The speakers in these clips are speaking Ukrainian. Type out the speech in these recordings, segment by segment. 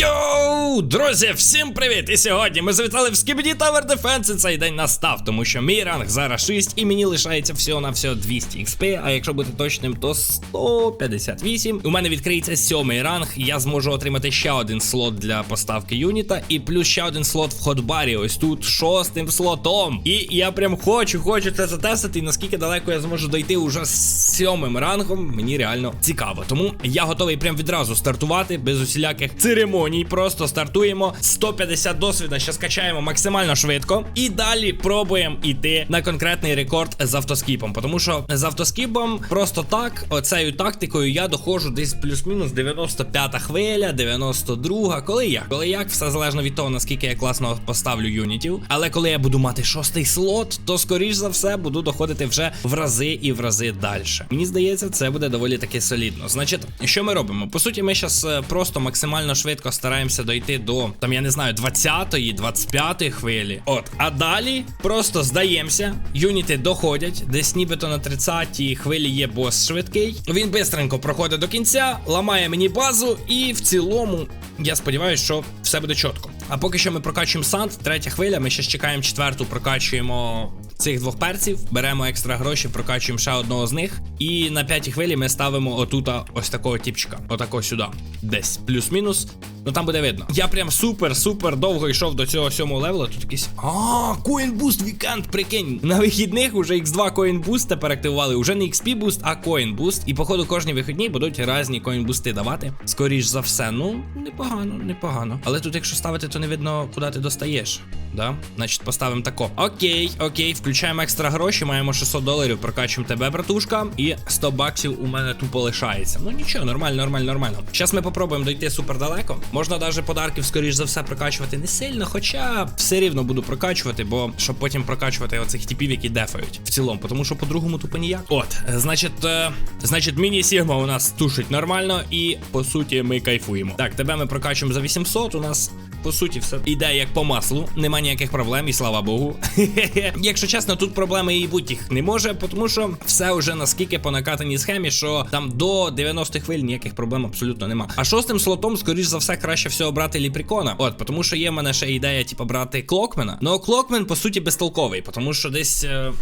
Йоу, друзі, всім привіт! І сьогодні ми завітали в Skibidi Tower Defense і цей день настав, тому що мій ранг зараз 6 і мені лишається всього на всього 200 XP, а якщо бути точним, то 158. У мене відкриється сьомий ранг, я зможу отримати ще один слот для поставки юніта, і плюс ще один слот в ходбарі, ось тут шостим слотом. І я прям хочу, хочу це затестити, і наскільки далеко я зможу дойти уже з сьомим рангом, мені реально цікаво. Тому я готовий прям відразу стартувати без усіляких церемоній. Просто стартуємо 150 досвіда, що скачаємо максимально швидко. І далі пробуємо йти на конкретний рекорд з автоскіпом. Тому що з автоскіпом просто так, оцею тактикою, я доходжу десь плюс-мінус 95-та хвиля, 92, коли як. Коли як, все залежно від того, наскільки я класно поставлю юнітів. Але коли я буду мати шостий слот, то скоріш за все буду доходити вже в рази і в рази далі. Мені здається, це буде доволі таки солідно. Значить, що ми робимо? По суті, ми зараз просто максимально швидко стараємося дойти до там, я не знаю, 20-ї, 25-ї хвилі. От, а далі просто здаємося. Юніти доходять, десь нібито на 30-й хвилі є бос швидкий. Він бистренько проходить до кінця, ламає мені базу, і в цілому я сподіваюся, що все буде чітко. А поки що ми прокачуємо санд, третя хвиля. Ми ще чекаємо четверту, прокачуємо цих двох перців, беремо екстра гроші, прокачуємо ще одного з них. І на п'ятій хвилі ми ставимо отута ось такого тіпчика. Отако сюди. Десь плюс-мінус. Ну там буде видно. Я прям супер-супер довго йшов до цього сьомого левела. Тут якийсь. А, коін буст вікенд, прикинь. На вихідних уже X2 коін буст тепер активували. Уже не XP буст, а коін буст. І походу кожні вихідні будуть різні коін бусти давати. Скоріш за все. Ну, непогано, непогано. Але тут, якщо ставити, то не видно, куди ти достаєш. Да? Значить, поставимо тако. Окей, окей, включаємо екстра гроші, маємо 600 доларів, прокачуємо тебе, братушка. І 100 баксів у мене тупо лишається. Ну нічого, нормально, нормально, нормально. Зараз ми попробуємо дойти супер далеко. Можна навіть подарків, скоріш за все, прокачувати не сильно, хоча все рівно буду прокачувати, бо щоб потім прокачувати оцих типів, які дефають в цілому, тому що по-другому тупо ніяк. От, значить, е, значить, міні-сігма у нас тушить нормально, і по суті ми кайфуємо. Так, тебе ми прокачуємо за 800, у нас. По суті, все іде як по маслу, нема ніяких проблем, і слава Богу. Якщо чесно, тут проблеми і бути їх не може, тому що все вже наскільки по накатаній схемі, що там до 90 хвиль ніяких проблем абсолютно нема. А шостим слотом, скоріш за все, краще всього брати ліпрікона. От, тому що є в мене ще ідея, типу, брати клокмена. Ну клокмен, по суті, безтолковий, тому що десь. Е...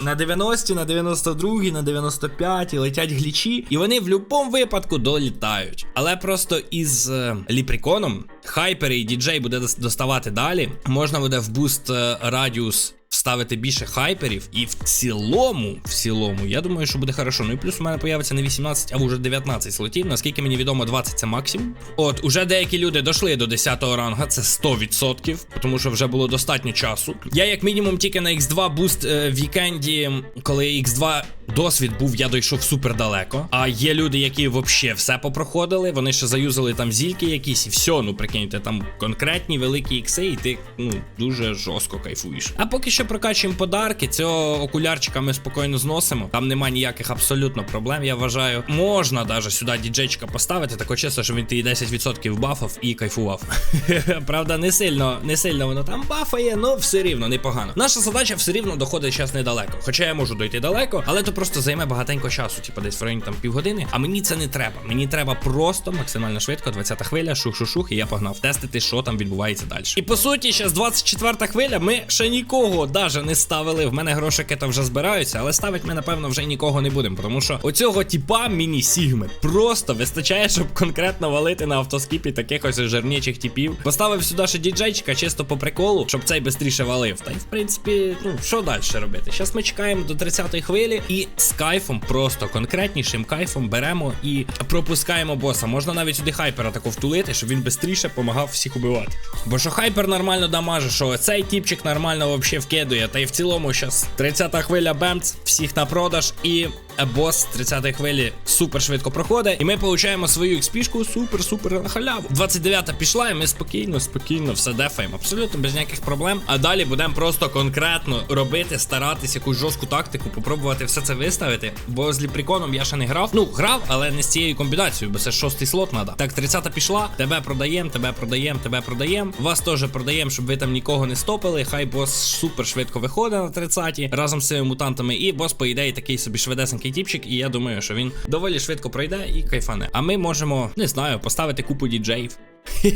На 90, на 92, на 95 летять глічі, і вони в будь-якому випадку долітають. Але просто із е, ліприконом хайпер і діджей буде доставати далі. Можна буде в буст е, радіус вставити більше хайперів, і в цілому, в цілому, я думаю, що буде хорошо. Ну і плюс у мене появиться не 18, а вже 19 слотів. Наскільки мені відомо, 20 це максимум. От, уже деякі люди дійшли до 10 ранга, це 100%, тому що вже було достатньо часу. Я, як мінімум, тільки на X2 буст е, вікенді, коли X2 досвід був, я дійшов супер далеко. А є люди, які взагалі все попроходили. Вони ще заюзали там зільки якісь, і все, ну прикиньте, там конкретні великі ікси, і ти ну дуже жорстко кайфуєш. А поки що прокачуємо подарки, цього окулярчика ми спокійно зносимо. Там нема ніяких абсолютно проблем. Я вважаю, можна навіть сюди діджейчика поставити, тако чесно, щоб він тобі 10% бафав і кайфував. Правда, не сильно, не сильно воно там бафає, але все рівно непогано. Наша задача все рівно доходить зараз недалеко. Хоча я можу дойти далеко, але то просто займе багатенько часу, типу десь в районі там півгодини. А мені це не треба. Мені треба просто максимально швидко, 20-та хвиля, шух-шух-шух, і я погнав тестити, що там відбувається далі. І по суті, зараз 24-та хвиля, ми ще нікого даже не ставили. В мене грошики там вже збираються, але ставить ми, напевно, вже нікого не будемо. Тому що оцього типа міні-сігми просто вистачає, щоб конкретно валити на автоскіпі таких ось жирнічих типів. Поставив сюди ще діджейчика, чисто по приколу, щоб цей швидше валив. Та й в принципі, ну що далі робити? Зараз ми чекаємо до 30-ї хвилі і з кайфом, просто конкретнішим кайфом беремо і пропускаємо боса. Можна навіть сюди хайпера тако втулити, щоб він швидше допомагав всіх убивати. Бо що хайпер нормально дамаже, що цей тіпчик нормально взагалі вкидує. Та й в цілому зараз 30-та хвиля бемц, всіх на продаж і бос 30-ї хвилі супер швидко проходить. І ми получаємо свою експішку супер-супер на халяву. 29-та пішла, і ми спокійно, спокійно все дефаємо. Абсолютно без ніяких проблем. А далі будемо просто конкретно робити, старатись якусь жорстку тактику, попробувати все це виставити. Бо з ліприконом я ще не грав. Ну, грав, але не з цією комбінацією, бо це шостий слот треба. Так, 30-та пішла, тебе продаємо, тебе продаємо, тебе продаємо. Вас теж продаємо, щоб ви там нікого не стопили. Хай бос супер швидко виходить на 30-ті разом з цими мутантами. І бос, по ідеї, такий собі швидесенький такий тіпчик, і я думаю, що він доволі швидко пройде і кайфане. А ми можемо, не знаю, поставити купу діджеїв.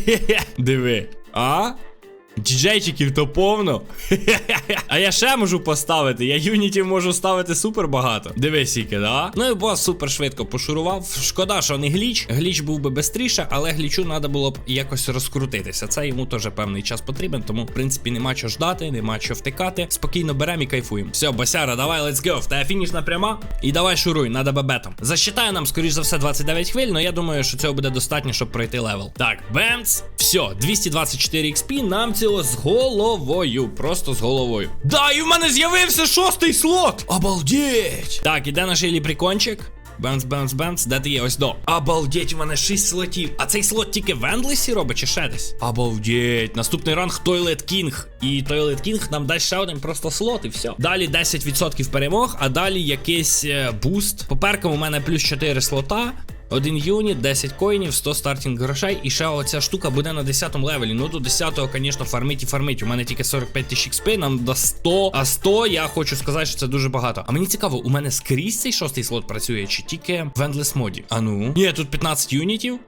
Диви. А? Діджейчиків то повно. а я ще можу поставити. Я юнітів можу ставити супер багато. Дивись, Сіки, да? Ну і бос супер швидко пошурував. Шкода, що не гліч. Гліч був би бистріше, але глічу треба було б якось розкрутитися. Це йому теж певний час потрібен, тому, в принципі, нема що ждати, нема що втикати. Спокійно беремо і кайфуємо. Все, босяра, давай, let's go. В тебе фінішна пряма. І давай шуруй, надо бебетом. Засчитає нам, скоріш за все, 29 хвиль, але я думаю, що цього буде достатньо, щоб пройти левел. Так, бемц. Все, 224 XP, нам цього з головою. Просто з головою. Да, і в мене з'явився шостий слот! Обалдеть! Так, іде наш ліприкончик. Бенц, бенц, бенц, де ти є? Ось до. Обалдеть, у мене 6 слотів. А цей слот тільки в Ендлесі робить чи ще десь? Обалдеть. Наступний ранг Toilet King. І Toilet King нам дасть ще один просто слот, і все. Далі 10% перемог, а далі якийсь е, буст. По перкам у мене плюс 4 слота. Один юніт, 10 коїнів, 100 стартінг грошей, і ще оця штука буде на 10 левелі. Ну до 10-го, звісно, фармить і фармить. У мене тільки 45 тисяч XP, нам до 100. А 100, я хочу сказати, що це дуже багато. А мені цікаво, у мене скрізь цей шостий слот працює, чи тільки в Endless моді? А ну. Ні, тут 15 юнітів.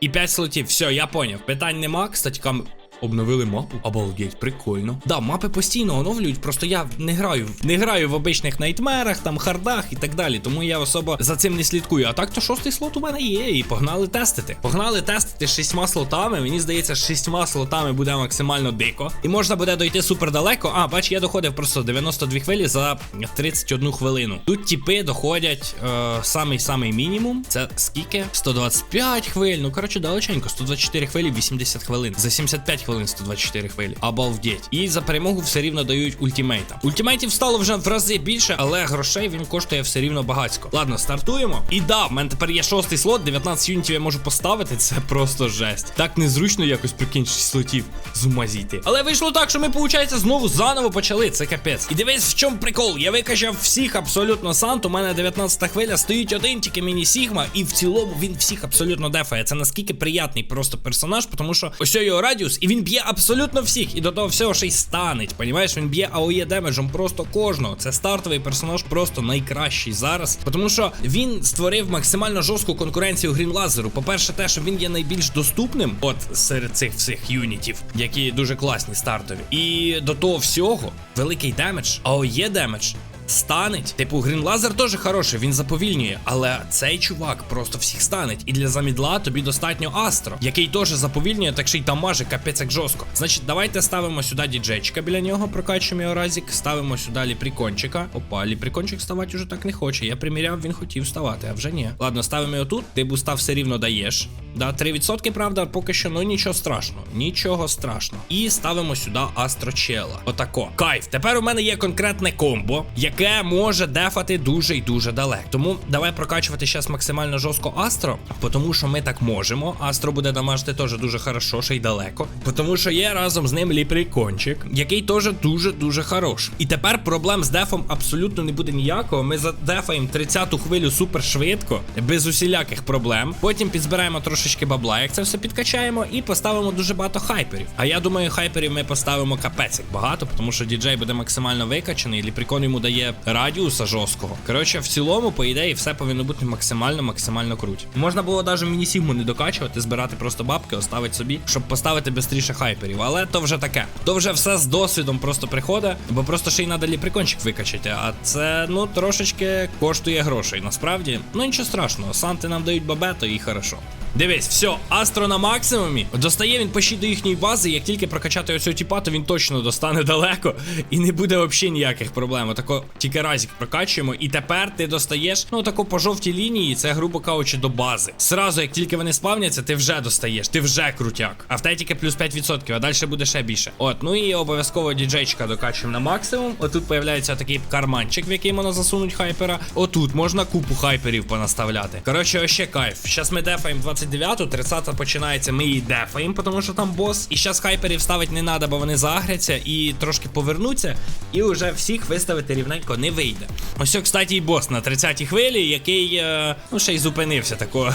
І 5 слотів. Все, я поняв. Питань нема. Кстати, кам. Обновили мапу. Обалдеть, прикольно. Да, мапи постійно оновлюють, просто я не граю, не граю в обичних найтмерах, там хардах і так далі. Тому я особо за цим не слідкую. А так то шостий слот у мене є. І погнали тестити. Погнали тестити шістьма слотами. Мені здається, шістьма слотами буде максимально дико. І можна буде дойти супер далеко. А, бач, я доходив просто 92 хвилі за 31 хвилину. Тут тіпи доходять е, самий самий мінімум. Це скільки? 125 хвиль. Ну коротше, далеченько. 124 хвилі, 80 хвилин. За 75 хвилин 124 хвилі. Обалдеть. І за перемогу все рівно дають ультимейта. Ультимейтів стало вже в рази більше, але грошей він коштує все рівно багатько. Ладно, стартуємо. І да, в мене тепер є шостий слот, 19 юнітів я можу поставити. Це просто жесть. Так незручно якось прикинь 6 слотів з ума зійти. Але вийшло так, що ми, виходить, знову заново почали. Це капець. І дивись, в чому прикол. Я викачав всіх абсолютно сант. У мене 19 хвиля, стоїть один, тільки міні Сігма, і в цілому він всіх абсолютно дефає. Це наскільки приятний просто персонаж, тому що ось його радіус, і він б'є абсолютно всіх. І до того всього ще й станеть. Понімаєш, він б'є АОЄ демеджем просто кожного. Це стартовий персонаж, просто найкращий зараз. Тому що він створив максимально жорстку конкуренцію Грін Лазеру. По-перше, те, що він є найбільш доступним, от серед цих всіх юнітів, які дуже класні стартові. І до того всього, великий демедж, АОЄ демедж. Станеть. Типу, Грін Лазер теж хороший, він заповільнює. Але цей чувак просто всіх станеть. І для замідла тобі достатньо Астро, який теж заповільнює, так ще й дамаже капець як жорстко. Значить, давайте ставимо сюди діджейчика біля нього, прокачуємо його разік. Ставимо сюди ліприкончика. Опа, ліприкончик ставати уже так не хоче. Я приміряв, він хотів ставати, а вже ні. Ладно, ставимо його тут. Ти буста все рівно даєш. Да, 3%, правда, поки що, ну нічого страшного. Нічого страшного. І ставимо сюди Астрочела. Отако. Кайф. Тепер у мене є конкретне комбо, яке може дефати дуже і дуже далеко. Тому давай прокачувати зараз максимально жорстко Астро, тому що ми так можемо. Астро буде дамажити теж дуже хорошо, ще й далеко. Тому що є разом з ним ліприкончик, який теж дуже-дуже хорош. І тепер проблем з дефом абсолютно не буде ніякого. Ми задефаємо 30-ту хвилю супер швидко, без усіляких проблем. Потім підзбираємо трошечки бабла, як це все підкачаємо, і поставимо дуже багато хайперів. А я думаю, хайперів ми поставимо капець як багато, тому що діджей буде максимально викачаний, ліприкон йому дає радіуса жорсткого. Коротше, в цілому, по ідеї, все повинно бути максимально, максимально круто. Можна було навіть міні-сігму не докачувати, збирати просто бабки, оставити собі, щоб поставити швидше хайперів. Але то вже таке. То вже все з досвідом просто приходить, бо просто ще й треба ліприкончик викачати. А це ну трошечки коштує грошей. Насправді, ну нічого страшного, санти нам дають бабето і хорошо. Дивись, все, Астро на максимумі. Достає він почти до їхньої бази. Як тільки прокачати оцього тіпа, то він точно достане далеко. І не буде взагалі ніяких проблем. Отако тільки разик прокачуємо. І тепер ти достаєш, ну тако по жовтій лінії, це грубо кажучи, до бази. Сразу, як тільки вони спавняться, ти вже достаєш, ти вже крутяк. А в тільки плюс 5%, а далі буде ще більше. От, ну і обов'язково діджейчика докачуємо на максимум. Отут появляється такий карманчик, в який можна засунути хайпера. Отут можна купу хайперів понаставляти. Коротше, ще кайф. Щас ми дефаємо 29-ту, 30-та починається, ми її дефаємо, тому що там бос. І зараз хайперів ставити не треба, бо вони загряться і трошки повернуться. І вже всіх виставити рівненько не вийде. Ось, о, кстати, і бос на 30-й хвилі, який, е, ну, ще й зупинився такого.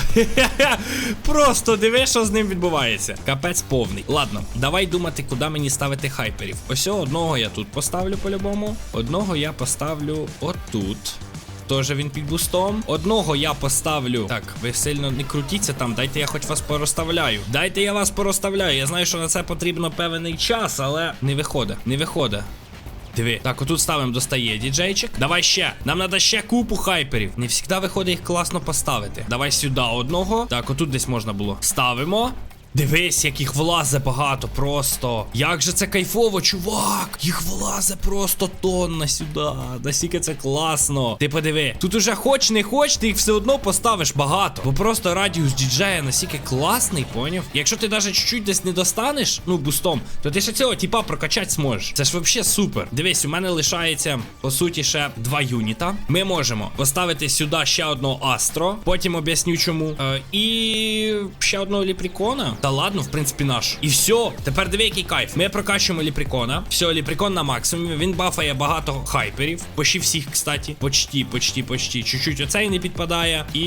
Просто диви, що з ним відбувається. Капець повний. Ладно, давай думати, куди мені ставити хайперів. Ось одного я тут поставлю по-любому. Одного я поставлю отут. Теж він під бустом. Одного я поставлю. Так, ви сильно не крутіться там. Дайте я хоч вас порозставляю. Дайте я вас порозставляю. Я знаю, що на це потрібно певний час, але не виходить. Не виходить. Диви. Так, отут ставимо достає діджейчик. Давай ще. Нам треба ще купу хайперів. Не завжди виходить їх класно поставити. Давай сюди одного. Так, отут десь можна було. Ставимо. Дивись, як їх влазе багато просто. Як же це кайфово, чувак! Їх влазе просто тонна сюди. Настільки це класно. Ти подиви, тут уже хоч не хоч, ти їх все одно поставиш багато. Бо просто радіус діджея настільки класний, поняв? Якщо ти навіть чуть-чуть десь не достанеш, ну бустом, то ти ще цього типа прокачати зможеш. Це ж взагалі супер. Дивись, у мене лишається по суті ще два юніта. Ми можемо поставити сюди ще одного Астро. Потім об'ясню чому. Е, і ще одного ліпрікона. Та ладно, в принципі, наш. І все. Тепер диви, який кайф. Ми прокачуємо ліпрікона. Все, ліпрікон на максимумі. Він бафає багато хайперів. Почти всіх, кстати. Почти, почти, почти. Чуть-чуть оцей не підпадає. І,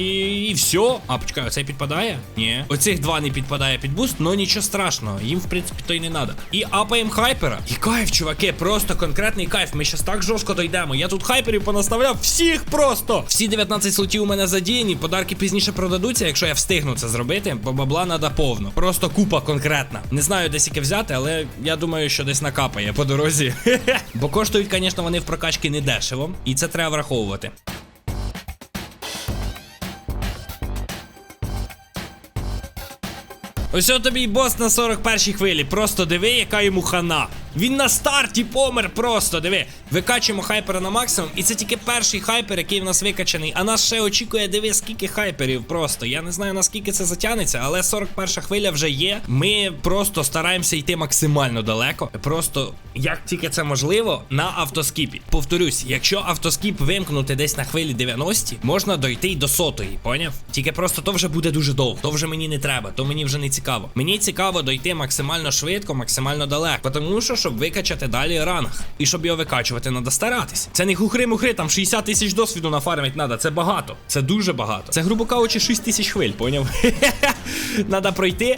і все. А, почекай, оцей підпадає? Ні. Оцих два не підпадає під буст, но нічого страшного. Їм, в принципі, то й не треба. І апаємо хайпера. І кайф, чуваки, просто конкретний кайф. Ми щас так жорстко дойдемо. Я тут хайперів понаставляв всіх просто. Всі 19 слотів у мене задіяні. Подарки пізніше продадуться, якщо я встигну це зробити, бо бабла треба повно. Просто купа конкретна. Не знаю, десь сіки взяти, але я думаю, що десь накапає по дорозі. Бо коштують, звісно, вони в прокачки не дешево, і це треба враховувати. Ось тобі й бос на 41-й хвилі. Просто диви, яка йому хана. Він на старті помер просто. Диви. Викачуємо хайпера на максимум. І це тільки перший хайпер, який в нас викачаний. А нас ще очікує, диви, скільки хайперів просто. Я не знаю наскільки це затягнеться, але 41 хвиля вже є. Ми просто стараємося йти максимально далеко. Просто як тільки це можливо, на автоскіпі. Повторюсь, якщо автоскіп вимкнути десь на хвилі 90, можна дойти й до сотої, поняв? Тільки просто то вже буде дуже довго. То вже мені не треба, то мені вже не цікаво. Мені цікаво дойти максимально швидко, максимально далеко. Тому що, щоб викачати далі ранг. І щоб його викачувати, треба старатись. Це не хухри-мухри, там 60 тисяч досвіду нафармить треба. Це багато. Це дуже багато. Це, грубо кажучи, 6 тисяч хвиль, поняв? Надо пройти,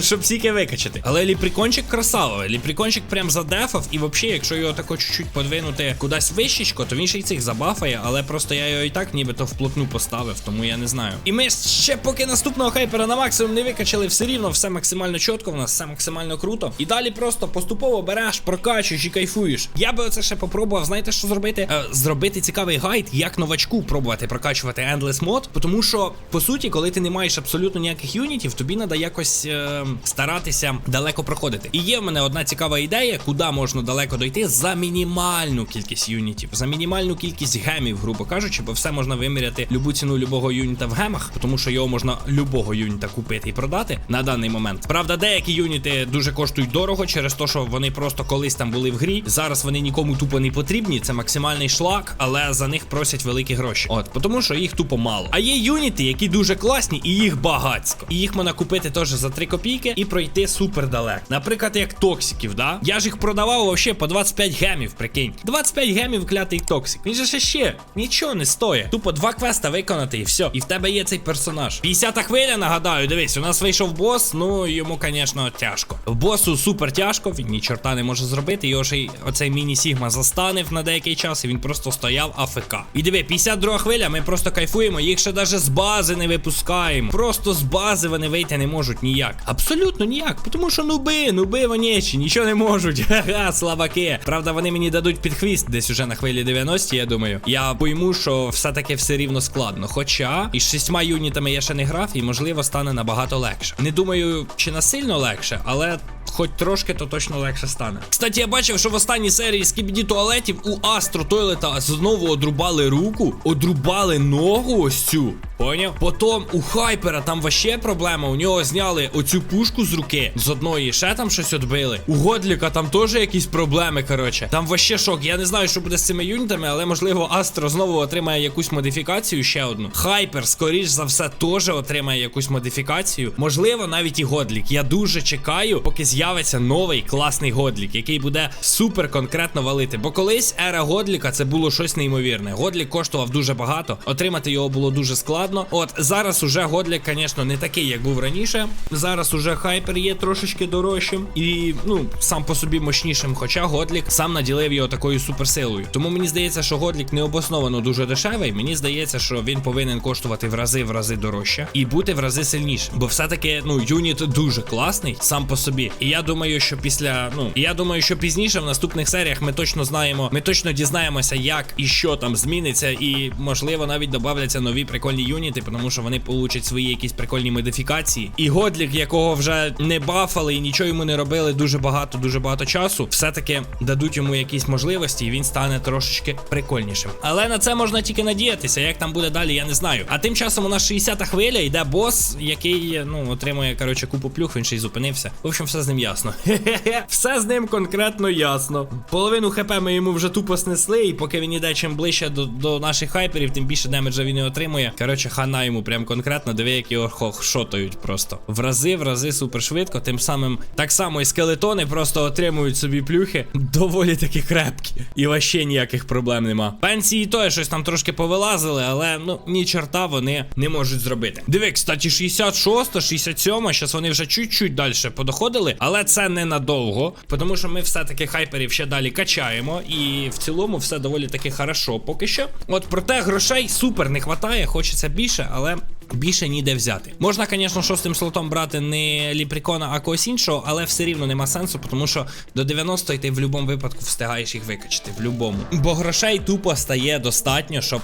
щоб стільки викачати. Але ліприкончик красавий. Ліприкончик прям задефав. І взагалі, якщо його тако чуть-чуть подвинути кудись вищечко, то він ще й цих забафає, але просто я його і так нібито вплотну поставив, тому я не знаю. І ми ще поки наступного хайпера на максимум не викачали, все рівно все максимально чітко, в нас все максимально круто. І далі просто поступово береш, прокачуєш і кайфуєш. Я би оце ще попробував, знаєте, що зробити? Е, зробити цікавий гайд, як новачку пробувати прокачувати Endless мод. Тому що, по суті, коли ти не маєш абсолютно ніяких юнітів, тобі треба якось е, старатися далеко проходити. І є в мене одна цікава ідея, куди можна далеко дойти за мінімальну кількість юнітів, за мінімальну кількість гемів, грубо кажучи, бо все можна виміряти любу ціну любого юніта в гемах, тому що його можна любого юніта купити і продати на даний момент. Правда, деякі юніти дуже коштують дорого через те, що вони просто колись там були в грі. Зараз вони нікому тупо не потрібні. Це максимальний шлак, але за них просять великі гроші. От, тому що їх тупо мало. А є юніти, які дуже класні, і їх багацько. І їх можна купити теж за 3 копійки і пройти супер далеко. Наприклад, як токсиків, да? Я ж їх продавав вообще по 25 гемів, прикинь. 25 гемів клятий токсик. Він же ще ще нічого не стоїть. Тупо два квеста виконати і все. І в тебе є цей персонаж. 50 хвиля, нагадаю, дивись, у нас вийшов бос, ну йому, звісно, тяжко. Босу супер тяжко, він ні чорта не може зробити. Його ж оцей міні-сігма застанив на деякий час, і він просто стояв АФК. І диви, 52 хвиля, ми просто кайфуємо, їх ще навіть з бази не випускаємо. Просто з бази вони вийти не можуть ніяк. Абсолютно ніяк. Тому що нуби, нуби вонєчі, нічого не можуть. Ха-ха, слабаки. Правда, вони мені дадуть під хвіст десь уже на хвилі 90, я думаю. Я пойму, що все-таки все рівно складно. Хоча із шістьма юнітами я ще не грав, і можливо стане набагато легше. Не думаю, чи насильно легше, але. Хоч трошки, то точно легше стане. Кстати, я бачив, що в останній серії скібіді туалетів у Астро Тойлета знову одрубали руку, одрубали ногу ось цю. Поняв? Потім у Хайпера там ваще проблема. У нього зняли оцю пушку з руки з одної, ще там щось відбили. У Годліка там теж якісь проблеми. Коротше, там ваще шок. Я не знаю, що буде з цими юнітами, але можливо Астро знову отримає якусь модифікацію ще одну. Хайпер, скоріш за все, теж отримає якусь модифікацію. Можливо, навіть і Годлік. Я дуже чекаю, поки з'явиться новий класний Годлік, який буде супер конкретно валити. Бо колись ера Годліка це було щось неймовірне. Годлік коштував дуже багато, отримати його було дуже складно. Складно. От зараз уже Годлік, звісно, не такий, як був раніше. Зараз уже хайпер є трошечки дорожчим і ну сам по собі мощнішим. Хоча Годлік сам наділив його такою суперсилою. Тому мені здається, що Годлік необосновано дуже дешевий. Мені здається, що він повинен коштувати в рази в рази дорожче і бути в рази сильнішим. Бо все-таки ну юніт дуже класний сам по собі. І я думаю, що після ну я думаю, що пізніше в наступних серіях ми точно знаємо, ми точно дізнаємося, як і що там зміниться, і можливо навіть додавляться нові прикольні юніти, тому що вони получать свої якісь прикольні модифікації. І Годлік, якого вже не бафали і нічого йому не робили дуже багато, дуже багато часу, все-таки дадуть йому якісь можливості, і він стане трошечки прикольнішим. Але на це можна тільки надіятися. Як там буде далі, я не знаю. А тим часом у нас 60-та хвиля, йде бос, який ну отримує коротше купу плюх, він ще й зупинився. В общем, все з ним ясно. Все з ним конкретно ясно. Половину хп ми йому вже тупо снесли, і поки він іде чим ближче до, до наших хайперів, тим більше демеджа він і отримує. Коротше, хана йому прям конкретно, диви, як його шотають просто. В рази, в рази супер швидко. Тим самим так само і скелетони просто отримують собі плюхи доволі таки крепкі. І вообще ніяких проблем нема. Пенсії то щось там трошки повилазили, але ну ні чорта вони не можуть зробити. Диви, кстати, 66, 67, зараз вони вже чуть-чуть далі подоходили, але це ненадовго, тому що ми все-таки хайперів ще далі качаємо, і в цілому все доволі таки хорошо поки що. От проте грошей супер не хватає, хочеться але. Більше ніде взяти. Можна, звісно, шостим слотом брати не ліприкона, а когось іншого, але все рівно нема сенсу, тому що до 90 ти в будь-якому випадку встигаєш їх викачити. В будь-якому. Бо грошей тупо стає достатньо, щоб.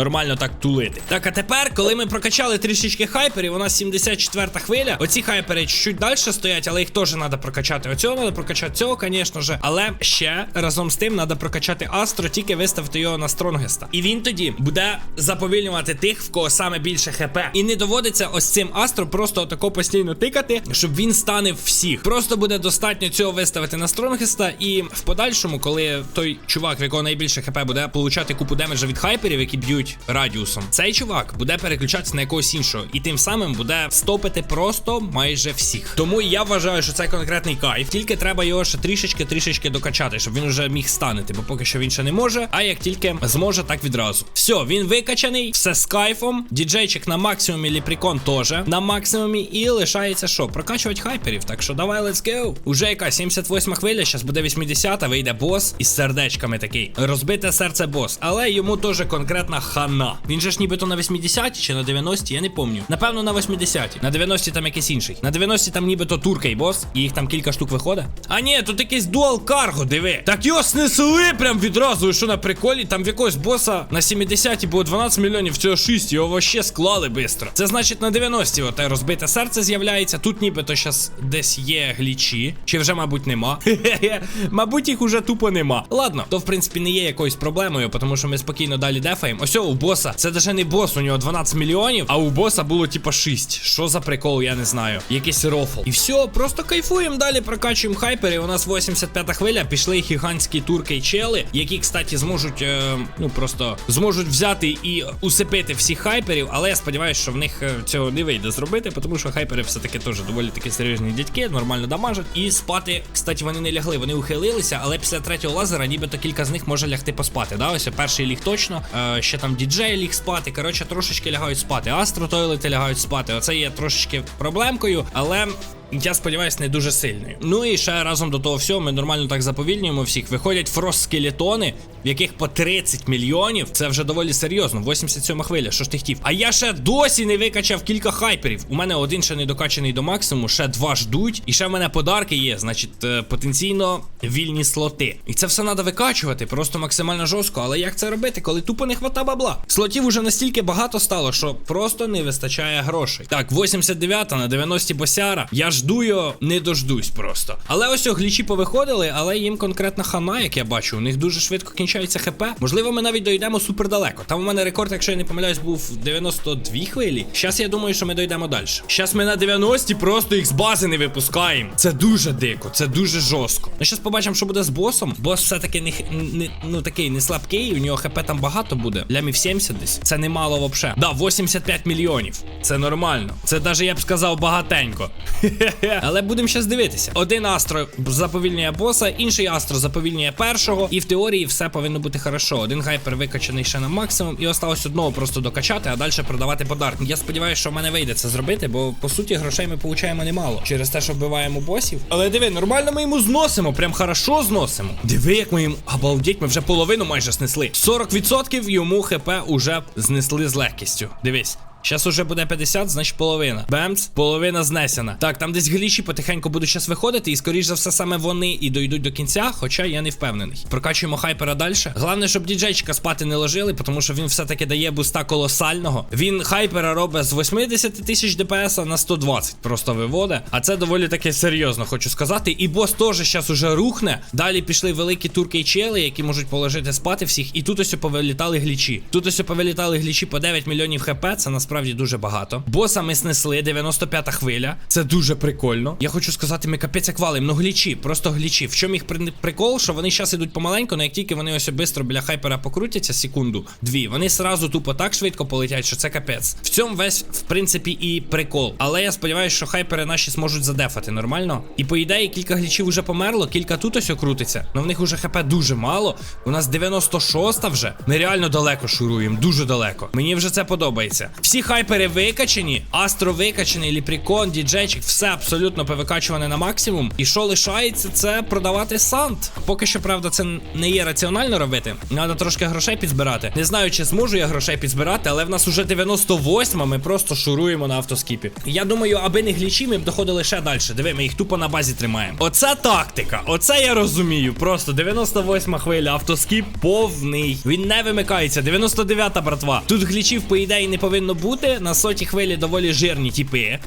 Нормально так тулити. Так, а тепер, коли ми прокачали трішечки хайперів, у нас 74-та хвиля. Оці хайпери чуть далі стоять, але їх теж треба прокачати. Оцього треба прокачати цього, звісно ж. Але ще разом з тим треба прокачати Астро, тільки виставити його на Стронгеста. І він тоді буде заповільнювати тих, в кого саме більше хп. І не доводиться ось цим Астро просто отако постійно тикати, щоб він стане всіх. Просто буде достатньо цього виставити на Стронгеста. І в подальшому, коли той чувак, в якого найбільше хп, буде получати купу демеджа від хайперів, які б'ють радіусом, цей чувак буде переключатися на якогось іншого, і тим самим буде стопити просто майже всіх. Тому я вважаю, що це конкретний кайф. Тільки треба його ще трішечки трішечки докачати, щоб він вже міг станити, бо поки що він ще не може. А як тільки зможе, так відразу. Все, він викачаний, все з кайфом. Діджейчик на максимумі, ліпрікон теж на максимумі. І лишається що? Прокачувати хайперів. Так що давай, let's go. Уже яка 78 хвиля, зараз буде 80-та, вийде бос із сердечками такий. Розбите серце бос. Але йому теж конкретна хана. Він же ж нібито на 80-ті чи на 90-ті, я не пам'ятаю. Напевно, на 80-ті. На 90-ті там якийсь інший. На 90-ті там нібито туркей бос, і їх там кілька штук виходить. А ні, тут якийсь дуал карго, диви. Так його снесли прям відразу, що на приколі, там в якогось боса на 70-ті було 12 мільйонів, цього 6, його вообще склали бистро. Це значить на 90-ті оте розбите серце з'являється. Тут нібито щас десь є глічі, чи вже, мабуть, нема. Хе-хе-хе. Мабуть, їх уже тупо нема. Ладно, то в принципі не є якоюсь проблемою, тому що ми спокійно далі дефаємо. Ось у боса. Це даже не бос, у нього 12 мільйонів, а у боса було типа 6. Що за прикол, я не знаю. Якийсь рофл. І все, просто кайфуємо далі, прокачуємо хайпери. У нас 85-та хвиля, пішли гігантські турки і чели, які, кстати, зможуть, е, ну просто зможуть взяти і усипити всіх хайперів. Але я сподіваюся, що в них е, цього не вийде зробити, тому що хайпери все-таки теж доволі таки серйозні дядьки, нормально дамажать. І спати, кстати, вони не лягли, вони ухилилися, але після третього лазера, нібито кілька з них може лягти поспати. Да? Ось перший ліг точно. Е, ще там діджей ліг спати. Коротше, трошечки лягають спати. Астро тойлети лягають спати. Оце є трошечки проблемкою, але. Я сподіваюся, не дуже сильною. Ну і ще разом до того всього, ми нормально так заповільнюємо всіх. Виходять фрост-скелетони, в яких по 30 мільйонів. Це вже доволі серйозно. 87 хвиля, що ж ти хотів. А я ще досі не викачав кілька хайперів. У мене один ще не докачаний до максимуму, ще два ждуть. І ще в мене подарки є, значить, е, потенційно вільні слоти. І це все треба викачувати, просто максимально жорстко. Але як це робити, коли тупо не хвата бабла? Слотів уже настільки багато стало, що просто не вистачає грошей. Так, 89 на 90 босяра. Я жду його, не дождусь просто. Але ось о, глічі повиходили, але їм конкретна хана, як я бачу, у них дуже швидко кінчається хп. Можливо, ми навіть дойдемо супер далеко. Там у мене рекорд, якщо я не помиляюсь, був 92 хвилі. Щас я думаю, що ми дойдемо далі. Щас ми на 90 просто їх з бази не випускаємо. Це дуже дико, це дуже жорстко. Ну, щас побачимо, що буде з босом. Бос все-таки не, не ну такий не слабкий, у нього хп там багато буде. Лямів 70 десь. Це немало вообще. Да, 85 мільйонів. Це нормально. Це навіть я б сказав багатенько. Але будемо зараз дивитися. Один астро заповільнює боса, інший астро заповільнює першого. І в теорії все повинно бути хорошо. Один хайпер викачаний ще на максимум, і осталось одного просто докачати, а далі продавати подарки. Я сподіваюся, що в мене вийде це зробити, бо по суті грошей ми получаємо немало через те, що вбиваємо босів. Але диви, нормально ми йому зносимо, прям хорошо зносимо. Диви, як ми їм обалдіть, ми вже половину майже снесли. 40% йому хп уже знесли з легкістю. Дивись. Щас уже буде 50, значить половина. Бемц, половина знесена. Так, там десь гліші потихеньку будуть щас виходити, і скоріш за все саме вони і дойдуть до кінця, хоча я не впевнений. Прокачуємо хайпера далі. Головне, щоб діджейчика спати не ложили, тому що він все-таки дає буста колосального. Він хайпера робить з 80 тисяч ДПС на 120 просто виводе. А це доволі таки серйозно, хочу сказати. І бос теж зараз уже рухне. Далі пішли великі турки і чели, які можуть положити спати всіх. І тут ось повилітали глічі. Тут ось повилітали глічі по 9 мільйонів хп. Це насправді дуже багато. Боса ми снесли, 95-та хвиля. Це дуже прикольно. Я хочу сказати, ми капець як валим. Ну глічі, просто глічі. В чому їх прикол, що вони зараз ідуть помаленьку, але як тільки вони ось бистро біля хайпера покрутяться, секунду, дві, вони сразу тупо так швидко полетять, що це капець. В цьому весь, в принципі, і прикол. Але я сподіваюся, що хайпери наші зможуть задефати нормально. І по ідеї кілька глічів вже померло, кілька тут ось окрутиться. Но в них уже хп дуже мало. У нас 96-та вже. Ми реально далеко шуруємо, дуже далеко. Мені вже це подобається. Всі хайпери викачані, астро викачаний, ліпрікон, діджейчик, все абсолютно повикачуване на максимум. І що лишається, це продавати сант. Поки що, правда, це не є раціонально робити. Треба трошки грошей підзбирати. Не знаю, чи зможу я грошей підзбирати, але в нас уже 98, ми просто шуруємо на автоскіпі. Я думаю, аби не глічі, ми б доходили ще далі. Диви, ми їх тупо на базі тримаємо. Оце тактика, оце я розумію. Просто 98 хвиля, автоскіп повний. Він не вимикається. 99-та, братва. Тут глічів, по ідеї, не повинно бути. На соті хвилі доволі жирні типи. Е,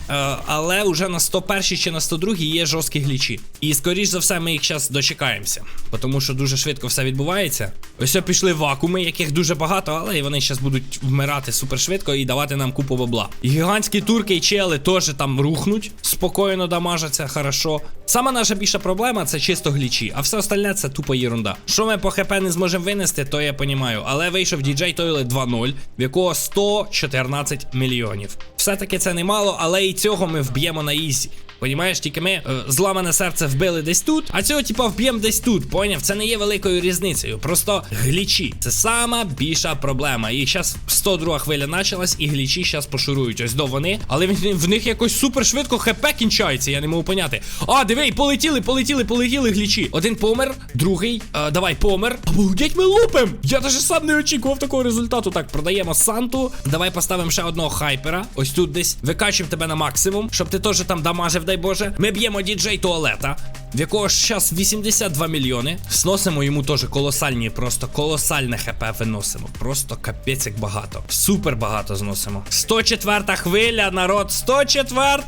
але вже на 101 чи на 102 є жорсткі глічі. І скоріш за все, ми їх зараз дочекаємося. Тому що дуже швидко все відбувається. Ось пішли вакууми, яких дуже багато, але вони зараз будуть вмирати супер швидко і давати нам купу бабла. Гігантські турки і чели теж там рухнуть, спокійно дамажаться, хорошо. Сама наша більша проблема це чисто глічі, а все остальне це тупо єрунда. Що ми по хп не зможемо винести, то я понімаю. Але вийшов DJ Toilet 2.0, в якого 114 мільйонів. Все-таки це немало, але і цього ми вб'ємо на ізі. Понімаєш, тільки ми е, зламане серце вбили десь тут, а цього типа вб'ємо десь тут. Поняв? Це не є великою різницею. Просто глічі. Це сама більша проблема. І зараз 102 хвиля почалась, і глічі зараз пошурують. Ось до вони. Але в них якось супер швидко хп кінчається, я не можу поняти. А, диви, полетіли, полетіли, полетіли глічі. Один помер, другий. Е, давай, помер. Обалдеть, ми лупим! Я даже сам не очікував такого результату. Так, продаємо Санту. Давай поставимо ще одного хайпера. Ось тут десь. Викачуємо тебе на максимум, щоб ти теж там дамажив, дай Боже. Ми б'ємо діджей туалета. В якого ж зараз 82 мільйони. Сносимо йому теж колосальні, просто колосальне хп виносимо. Просто капець як багато. Супер багато зносимо. 104 хвиля, народ. 104!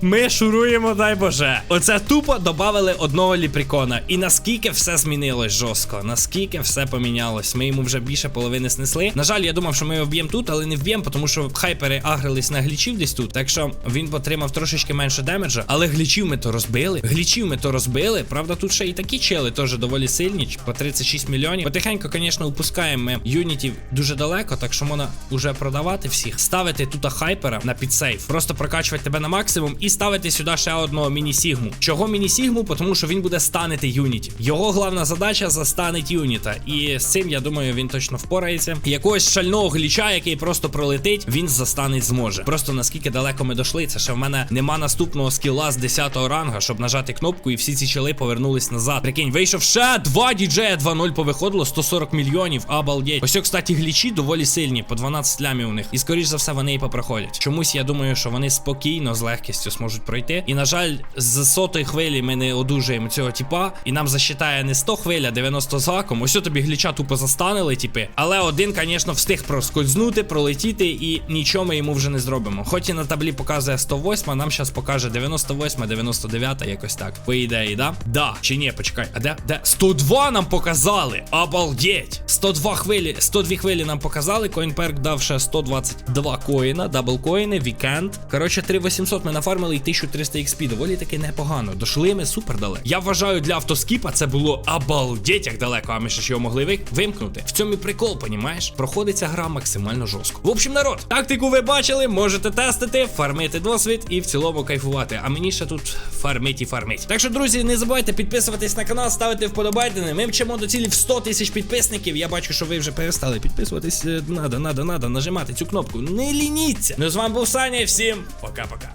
Ми шуруємо, дай Боже. Оце тупо додали одного ліпрікона. І наскільки все змінилось жорстко, наскільки все помінялось. Ми йому вже більше половини снесли. На жаль, я думав, що ми його вб'ємо тут, але не вб'ємо, тому що хайпери агрились на глічів десь тут. Так що він отримав трошечки менше демеджа. Але глічів ми то розбили. Глічів ми то розбили. Правда, тут ще і такі чели теж доволі сильні, по 36 мільйонів. Потихеньку, звісно, упускаємо ми юнітів дуже далеко, так що можна вже продавати всіх. Ставити тут хайпера на підсейф. Просто прокачувати тебе на максимум і ставити сюди ще одного міні-сігму. Чого міні-сігму? Тому що він буде станити юнітів. Його головна задача застанить юніта. І з цим, я думаю, він точно впорається. Якогось шального гліча, який просто пролетить, він застанить зможе. Просто наскільки далеко ми дійшли, це ще в мене нема наступного скіла з 10 го ранга, щоб нажати кнопку, і всі ці чели повернулись назад. Прикинь, вийшов ще два діджея 2.0 повиходило, 140 мільйонів. Обалдеть. Ось, кстати, глічі доволі сильні, по 12 лямів у них. І скоріш за все вони і попроходять. Чомусь я думаю, що вони спокійно з легкістю зможуть пройти. І на жаль, з сотої хвилі ми не одужаємо цього типа, і нам засчитає не 100 хвиль, а 90 заком. Ось тобі гліча тупо застанили, типи. Але один, звісно, встиг проскользнути, пролетіти, і нічого ми йому вже не зробимо. Хоч і на таблі показує 108, нам зараз покаже 98, 99, якось так. По лотереї, да? Да, чи ні, почекай, а де? Де? 102 нам показали! Обалдеть! 102 хвилі, 102 хвилі нам показали, CoinPerk дав ще 122 коїна, даблкоїни, вікенд. Коротше, 3800 ми нафармили і 1300 XP, доволі таки непогано. Дошли ми супер далеко. Я вважаю, для автоскіпа це було обалдеть як далеко, а ми ще ж його могли вимкнути. В цьому і прикол, понімаєш? Проходиться гра максимально жорстко. В общем, народ, тактику ви бачили, можете тестити, фармити досвід і в цілому кайфувати. А мені ще тут фармить і фармить. Так що, друзі, не забувайте підписуватись на канал, ставити вподобайки. Ми вчимо до цілі в 100 тисяч підписників. Я бачу, що ви вже перестали підписуватись. Е, Надо, надо, надо нажимати цю кнопку. Не лініться. Ну з вами був Саня. Всім пока-пока.